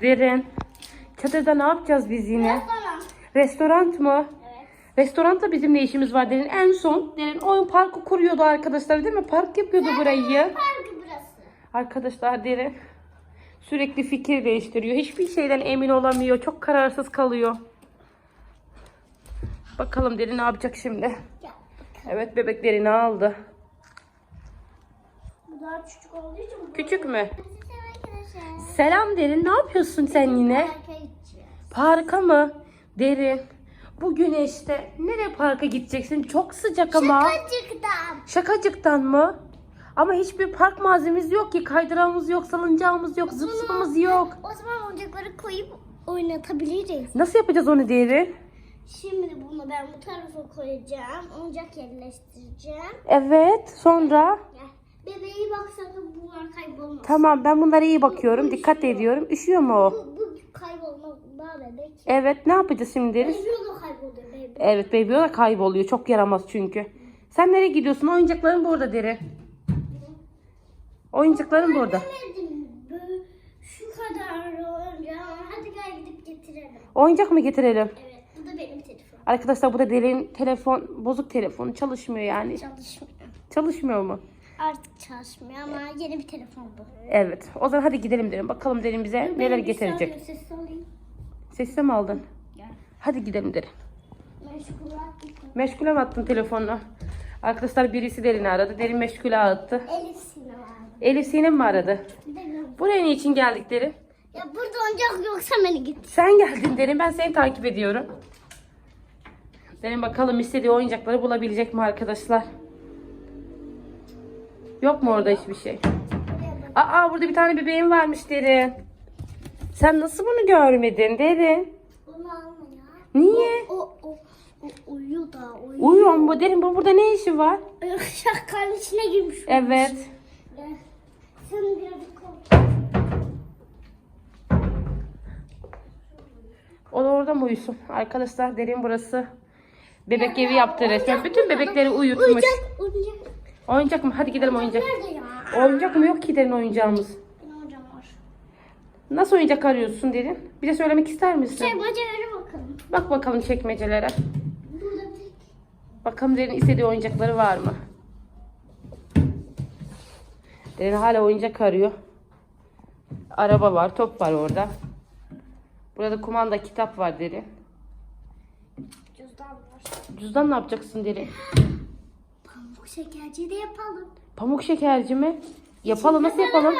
Derin. Çadırda ne yapacağız biz yine? Restoran. Restoran mı? Evet. Restoranda bizim ne işimiz var Derin? En son Derin oyun parkı kuruyordu arkadaşlar değil mi? Park yapıyordu burayı. Parkı burası. Arkadaşlar Derin sürekli fikir değiştiriyor. Hiçbir şeyden emin olamıyor. Çok kararsız kalıyor. Bakalım Derin ne yapacak şimdi? Gel. Evet bebek Derin'i aldı. Bu daha küçük olduğu için Küçük mü? Selam Derin ne yapıyorsun sen yine? Parka mı? Derin. Bu güneşte nereye parka gideceksin? Çok sıcak ama. Şakacıktan. Şakacıktan mı? Ama hiçbir park malzememiz yok ki. Kaydırağımız yok, salıncağımız yok, zıp zıpımız yok. O zaman oyuncakları koyup oynatabiliriz. Nasıl yapacağız onu Derin? Şimdi bunu ben bu tarafa koyacağım. Oyuncak yerleştireceğim. Evet, sonra? Gel. Bebeği bak sakın bunlar kaybolmaz. Tamam ben bunlara iyi bakıyorum. Dikkat ediyorum. Üşüyor mu o? Bu, bu kaybolmaz daha bebek. Evet ne yapacağız şimdi? Bebeği da kayboluyor bebek. Evet Baby da kayboluyor. Çok yaramaz çünkü. Sen nereye gidiyorsun? Oyuncakların burada Derin. Oyuncakların burada. Demedim şu kadar oyuncağım. Hadi gel gidip getirelim. Oyuncak mı getirelim? Evet bu da benim telefonum. Arkadaşlar bu da Derin telefon, bozuk telefonu çalışmıyor yani. Çalışmıyor. Çalışmıyor mu? Artık çalışmıyor ama yeni bir telefon bu. Evet. O zaman hadi gidelim Derin. Bakalım Derin bize neler bir getirecek. saniye Ses alayım. Sesle mi aldın? Gel. Hadi gidelim Derin. Meşgul ettim. Meşgule mi attın telefonunu? Arkadaşlar birisi Derin'i aradı. Derin meşgule attı. Elif sinema vardı. Elif Sinem mi aradı? Gör- Buraya ne için geldik Derin? Ya burada oyuncak yoksa beni git. Sen geldin Derin. Ben seni takip ediyorum. Derin bakalım istediği oyuncakları bulabilecek mi arkadaşlar? Yok mu orada hiçbir şey? Aa burada bir tane bebeğim varmış Derin. Sen nasıl bunu görmedin Derin? Bunu alma ya. Niye? O, o, o uyuyor da uyuyor. Uyuyor mu Derin? Bu burada ne işi var? Şakanın içine girmiş. Evet. Sen. O da orada mı uyusun? Arkadaşlar Derin burası. Bebek evi yaptı resmen. Bütün bebekleri uyutmuş. Oyuncak, oyuncak. Oyuncak mı? Hadi gidelim oyuncak. Nerede ya? Oyuncak mı? Yok ki Derin oyuncağımız. Benim oyuncağım var. Nasıl oyuncak arıyorsun Derin? Bir de söylemek ister misin? Bacalara bakalım. Bak bakalım çekmecelere. Burada bir Bakalım Derin istediği oyuncakları var mı? Derin hala oyuncak arıyor. Araba var, top var orada. Burada kumanda kitap var Derin. cüzdan var. Cüzdan ne yapacaksın Derin? Şekerci de yapalım. Pamuk şekerci mi? Yapalım nasıl yapalım?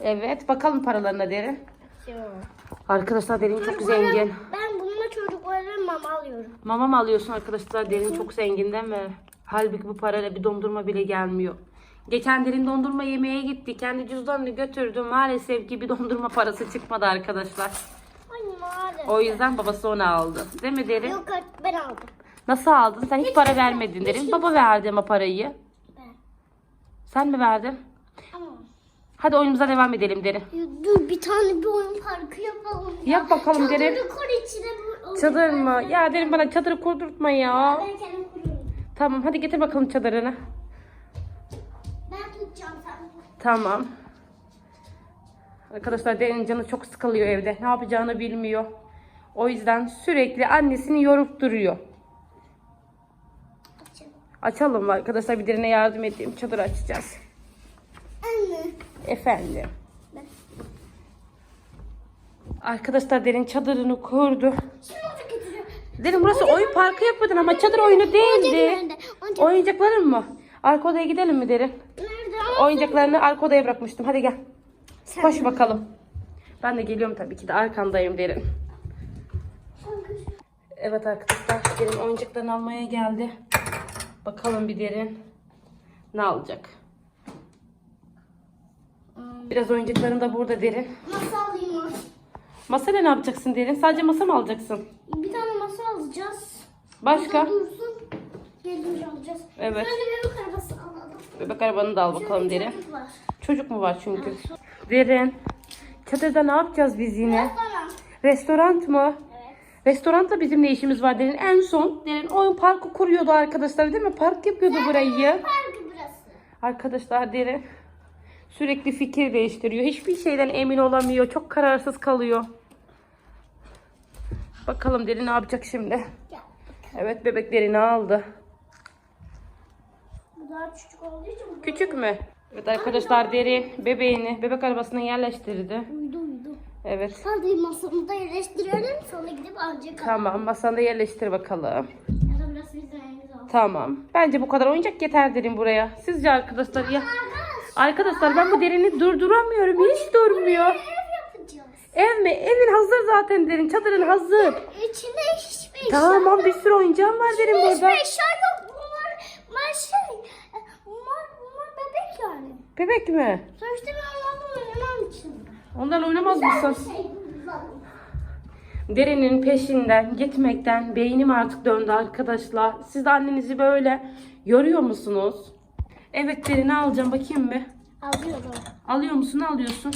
Evet bakalım paralarına Derin. Arkadaşlar Derin çok zengin. Ben bununla çocuklara mama alıyorum. Mama mı alıyorsun arkadaşlar? Derin çok zengin değil mi? Halbuki bu parayla bir dondurma bile gelmiyor. Geçen Derin dondurma yemeye gitti. Kendi cüzdanını götürdü. Maalesef ki bir dondurma parası çıkmadı arkadaşlar. Anne maalesef. O yüzden babası onu aldı. Değil mi Derin? Yok ben aldım. Nasıl aldın? Sen hiç para vermedin Derin. Baba verdi ama parayı. Ben. Sen mi verdin? Ama Hadi oyunumuza devam edelim Derin. Ya dur bir tane bir oyun parkı yapalım. ya. Yap bakalım Derin. Çadırı kur içine Çadır mı? Ya Derin bana çadırı kurdurtma ya. Ben kendim. Tamam hadi getir bakalım çadırını. Ben tutacağım sen. Tamam. Arkadaşlar Derin'in canı çok sıkılıyor evde. Ne yapacağını bilmiyor. O yüzden sürekli annesini yorup duruyor. Açalım. Arkadaşlar bir Derin'e yardım edeyim. Çadır açacağız. Anne. Efendim. Ben. Arkadaşlar Derin çadırını kurdu. Derin burası oyun parkı yapıyordun ama çadır oyunu değildi. Oyuncakların mı? Arka odaya gidelim mi Derin? Oyuncaklarını arka odaya bırakmıştım. Hadi gel. Sen- Koş bakalım. Ben de geliyorum tabii ki de arkandayım Derin. Evet arkadaşlar Derin oyuncaklarını almaya geldi. Bakalım bir Derin ne alacak. Biraz oyuncakların da burada Derin. Masa alayım mı? Masayla ne yapacaksın Derin? Sadece masa mı alacaksın? Bir tane masa alacağız. Başka? Burada dursun. Gelince alacağız. Evet. Bir bebek arabası alalım. Bebek arabanı da al bakalım Şöyle Derin. çocuk var. Çocuk mu var çünkü? Derin. Çadırda ne yapacağız biz yine? Restoran. Restoran mı? Evet. Restoranda bizim ne işimiz var Derin? En son Derin oyun parkı kuruyordu arkadaşlar değil mi? Park yapıyordu burayı. Parkı burası. Arkadaşlar Derin Sürekli fikir değiştiriyor. Hiçbir şeyden emin olamıyor. Çok kararsız kalıyor. Bakalım deri ne yapacak şimdi? Gel. Evet bebek derini aldı. Bu daha küçük olduğu için Küçük mü? Evet arkadaşlar derin bebeğini bebek arabasına yerleştirdi. Evet. Hadi masamı da yerleştirelim. Sonra gidip ancak Tamam masanda yerleştir bakalım. Ya da biraz olsun. Tamam. Bence bu kadar oyuncak yeter derin buraya. Sizce arkadaşlar ya? Arkadaşlar ben bu derini durduramıyorum. Hiç durmuyor. Ev yapacağız. Ev mi? Evin hazır zaten derin. Çadırın hazır. İçinde hiçbir eşya Tamam bir sürü oyuncağım var derin Hiçbir burada. eşya yok. Bunlar, bunlar şey. Bunlar, bunlar bebek yani. Bebek mi? Sonuçta ben için. Onlarla oynamaz mısın? Şey, Derinin peşinden gitmekten beynim artık döndü arkadaşlar. Siz de annenizi böyle yoruyor musunuz? Evet derini alacağım bakayım bir. Alıyorum. Alıyor musun? Ne alıyorsun?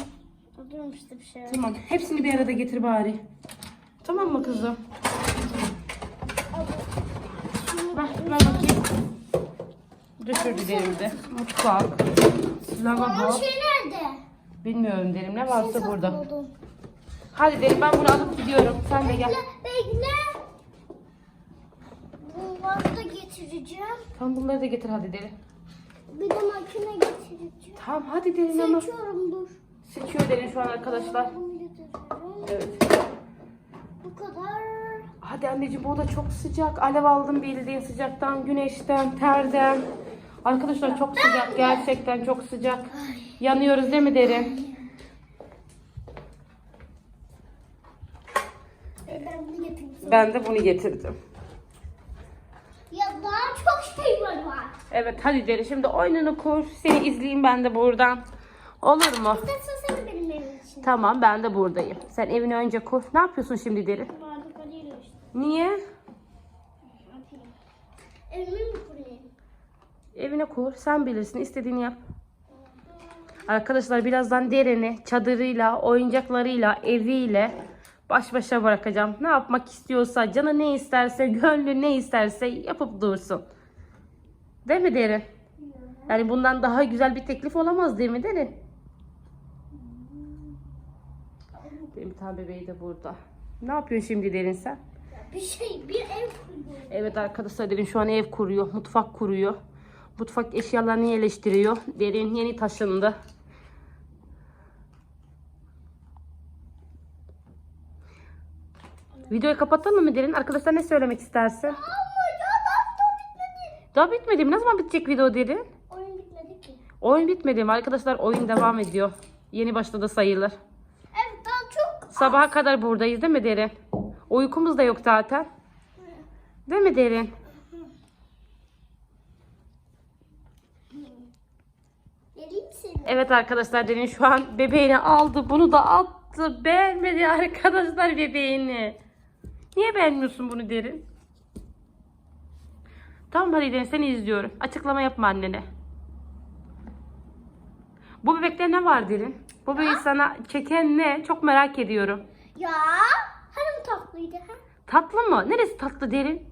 Alıyorum işte bir şey. Tamam. Hepsini bir arada getir bari. Tamam mı kızım? Ver, ver bakayım. Düşürdü derimi Mutfak. Lavabo. şey nerede? Bilmiyorum derim. Ne varsa burada. Sakladım. Hadi derim ben bunu alıp gidiyorum. Sen de gel. Bekle. Bunları da getireceğim. Tamam bunları da getir hadi derim. Bir de makine getireceğim. Tamam hadi derin ama. Seçiyorum dur. Seçiyor derin şu an arkadaşlar. Bunu getiriyorum. Evet. Bu kadar. Hadi anneciğim bu da çok sıcak. Alev aldım bildiğin sıcaktan, güneşten, terden. Arkadaşlar çok sıcak. Gerçekten çok sıcak. Yanıyoruz değil mi derin? Ben bunu de bunu getirdim. Ya daha çok şey var. Evet hadi derin şimdi oyununu kur. Seni izleyeyim ben de buradan. Olur mu? İstersen sen benim evim için. Tamam ben de buradayım. Sen evini önce kur. Ne yapıyorsun şimdi işte. Niye? Evimi mi kurayım? Evine kur. Sen bilirsin. istediğini yap. Arkadaşlar birazdan Deren'i çadırıyla, oyuncaklarıyla, eviyle baş başa bırakacağım. Ne yapmak istiyorsa, canı ne isterse, gönlü ne isterse yapıp dursun. Değil mi Derin? Yani bundan daha güzel bir teklif olamaz değil mi Derin? Benim bir tane bebeği de burada. Ne yapıyorsun şimdi Derin sen? Bir şey, bir ev kuruyorum. Evet arkadaşlar Derin şu an ev kuruyor, mutfak kuruyor. Mutfak eşyalarını yerleştiriyor. Derin yeni taşındı. Videoyu kapatalım mı Derin? Arkadaşlar ne söylemek istersin? Daha bitmedi mi? Ne zaman bitecek video Derin? Oyun bitmedi ki. Oyun bitmedi mi? Arkadaşlar oyun devam ediyor. Yeni başladı sayılır. Evet daha çok. Sabaha kadar buradayız değil mi Derin? Uykumuz da yok zaten. Değil mi Derin? Geleyim seni. Evet arkadaşlar Derin şu an bebeğini aldı. Bunu da attı. Beğenmedi arkadaşlar bebeğini. Niye beğenmiyorsun bunu Derin? Tamam hadi Derin seni izliyorum. Açıklama yapma annene. Bu bebekte ne var Derin? Bu bebeği sana çeken ne? Çok merak ediyorum. Ya hanım tatlıydı ha? Tatlı mı? Neresi tatlı Derin?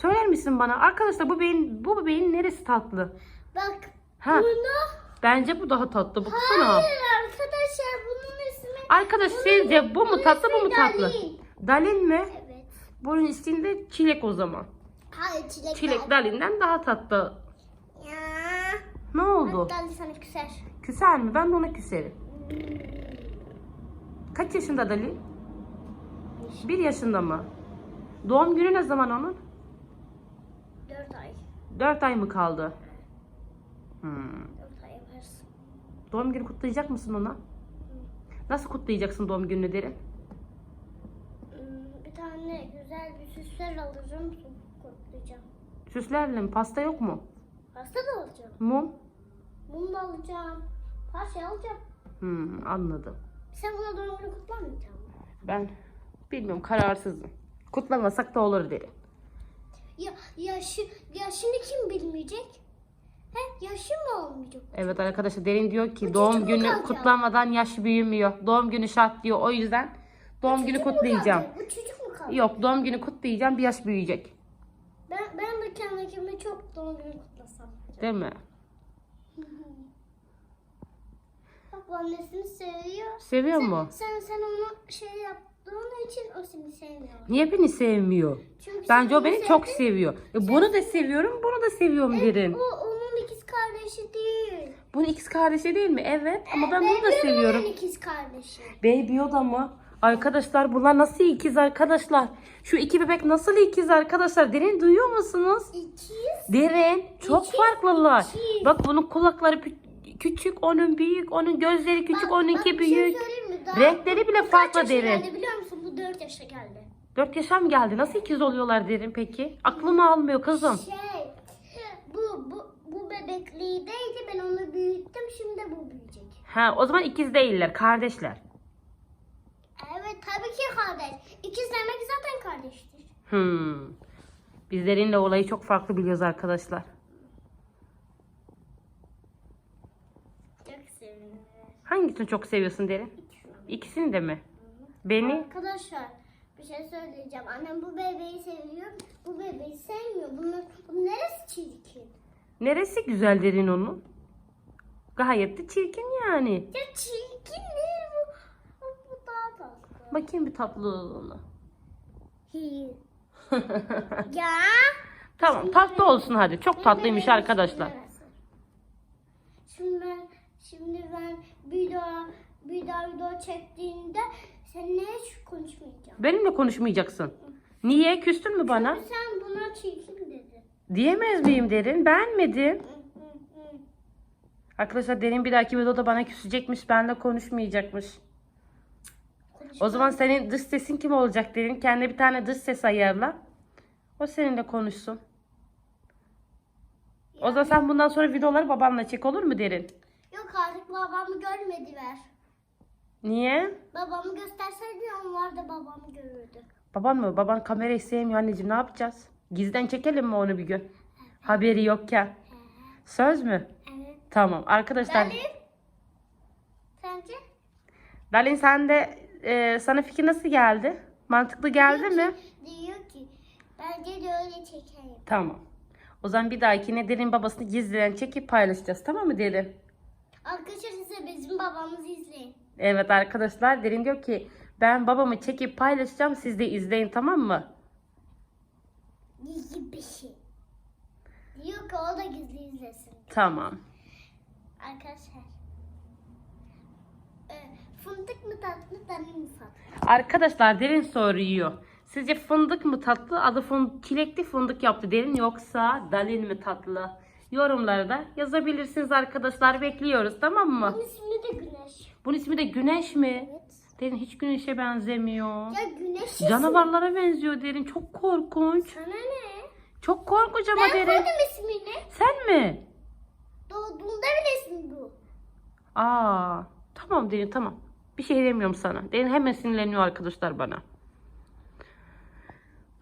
Söyler misin bana? Arkadaşlar bu bebeğin, bu bebeğin neresi tatlı? Bak Ha, bunu. Bence bu daha tatlı. Baksana. Hayır arkadaşlar bunun ismi. Arkadaş sizce bu mu tatlı bu mu tatlı? Dalin. Dalin mi? Evet. Bunun içinde çilek o zaman. Hayır çilek. Çilek dalinden daha tatlı. Ya. Ne oldu? Dalin sana küser. Küser mi? Ben de ona küserim. Kaç yaşında Dalin? Bir yaşında mı? Doğum günü ne zaman onun? Dört ay. Dört ay mı kaldı? Hmm. Doğum günü kutlayacak mısın ona? Nasıl kutlayacaksın doğum gününü derin? Hmm, Bir tane güzel bir süsler alacağım. Kutlayacağım. Süslerle mi? Pasta yok mu? Pasta da alacağım. Mum? Mum da alacağım. Her şey alacağım. Hmm, anladım. Sen buna doğum günü kutlamayacak mısın? Ben bilmiyorum kararsızım. Kutlamasak da olur derim. Ya, yaşı, yaşını kim bilmeyecek? He, yaşı mı olmayacak? Evet arkadaşlar Derin diyor ki Bu doğum günü kalacak? kutlamadan yaş büyümüyor. Doğum günü şart diyor. O yüzden doğum günü Çocuk mu kutlayacağım. kalacak? Bu çocuk mu kalacak? Yok doğum günü kutlayacağım bir yaş büyüyecek. Ben, ben de kendime çok doğum günü kutlasam. Değil mi? Babaannesini seviyor. Seviyor sen, mu? Sen, sen onu şey yaptığın için o seni sevmiyor. Niye beni sevmiyor? Çünkü Bence o beni onu çok sevdin. seviyor. E, bunu da seviyorum, bunu da seviyorum derin. O ikiz kardeşi değil. Bunun ikiz kardeşi değil mi? Evet ama ben bunu da Baby seviyorum. Yoda ikiz kardeşi. Baby Yoda mı? Arkadaşlar bunlar nasıl ikiz arkadaşlar? Şu iki bebek nasıl ikiz arkadaşlar? Derin duyuyor musunuz? İkiz. Derin çok İkiz, farklılar. ikiz. Bak bunun kulakları pü- küçük, onun büyük, onun gözleri küçük, onunki bak bir büyük. Şey söyleyeyim mi? Daha- Renkleri bile bu kaç farklı yaşa derin. Geldi biliyor musun? Bu 4 yaşa geldi. 4 yaşa mı geldi? Nasıl ikiz oluyorlar derin peki? Aklımı almıyor kızım. Şey, bu bu bebekliydi ben onu büyüttüm şimdi bu büyüyecek. Ha o zaman ikiz değiller, kardeşler. Evet tabii ki kardeş. İkiz demek zaten kardeştir. Hmm. Biz derinle olayı çok farklı biliyoruz arkadaşlar. Çok sevindim. Hangisini çok seviyorsun derin? İkisini de mi? Beni? Arkadaşlar bir şey söyleyeceğim. Annem bu bebeği seviyor. Bu bebeği sevmiyor. Bunun, bunun neresi çirkin? Neresi güzel derin onun? Gayet de çirkin yani. Ya çirkin değil bu. Bu, daha tatlı. Bakayım bir tatlılığına. Ya. tamam tatlı olsun hadi. Çok tatlıymış arkadaşlar. Şimdi ben şimdi ben bir daha bir daha video çektiğinde sen ne hiç konuşmayacağım. Benimle konuşmayacaksın. Niye? Küstün mü bana? Sen buna çirkin dedin. Diyemez miyim derin? Beğenmedim. Arkadaşlar derin bir dahaki videoda bana küsecekmiş. Benimle konuşmayacakmış. O zaman senin dış sesin kim olacak derin? Kendine bir tane dış ses ayarla. O seninle konuşsun. O zaman sen bundan sonra videoları babanla çek olur mu derin? Yok artık babamı görmediler. Niye? Babamı gösterseydi onlar da babamı görürdü. Baban mı? Baban kamerayı sevmiyor anneciğim. Ne yapacağız? Gizden çekelim mi onu bir gün? Haberi yokken. Söz mü? Evet. Tamam. Arkadaşlar Dalin? Sence? Dalin sen de e, sana fikir nasıl geldi? Mantıklı geldi Diyor mi? ki- Diyor ki bence de öyle çekeyim. Tamam. O zaman bir dahakine Derin babasını gizliden çekip paylaşacağız. Tamam mı Derin? Arkadaşlar size bizim babamızı izleyin. Evet arkadaşlar Derin diyor ki ben babamı çekip paylaşacağım siz de izleyin tamam mı? Gizli bir şey. Diyor ki o da gizli izlesin. Tamam. Arkadaşlar. e, fındık mı tatlı, dalin mi tatlı? Arkadaşlar Derin soruyor. Sizce fındık mı tatlı? Adı fındık, çilekli fındık yaptı Derin yoksa Dalin mi tatlı? Yorumlarda yazabilirsiniz arkadaşlar. Bekliyoruz tamam mı? Bunun ismi de güneş. Bunun ismi de Güneş mi? Derin hiç güneşe benzemiyor. Ya güneş. Canavarlara benziyor Derin. Çok korkunç. Sana ne? Çok korkunç ama Ben Derin. koydum ismini. Sen mi? Doğduğunda bile ismi bu. Aa, tamam Derin tamam. Bir şey demiyorum sana. Derin hemen sinirleniyor arkadaşlar bana.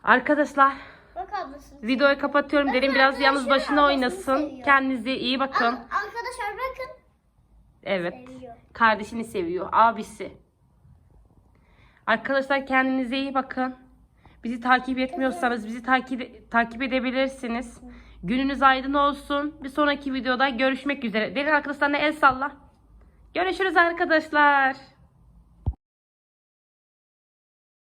Arkadaşlar Bak ablası. videoyu kapatıyorum. Derin biraz yalnız başına oynasın. seviyor. Kendinize iyi bakın. Arkadaşlar bakın. Evet. Seviyor. Kardeşini seviyor. Abisi. Arkadaşlar kendinize iyi bakın. Bizi takip etmiyorsanız bizi takip takip edebilirsiniz. Gününüz aydın olsun. Bir sonraki videoda görüşmek üzere. Derin arkadaşlarına el salla. Görüşürüz arkadaşlar.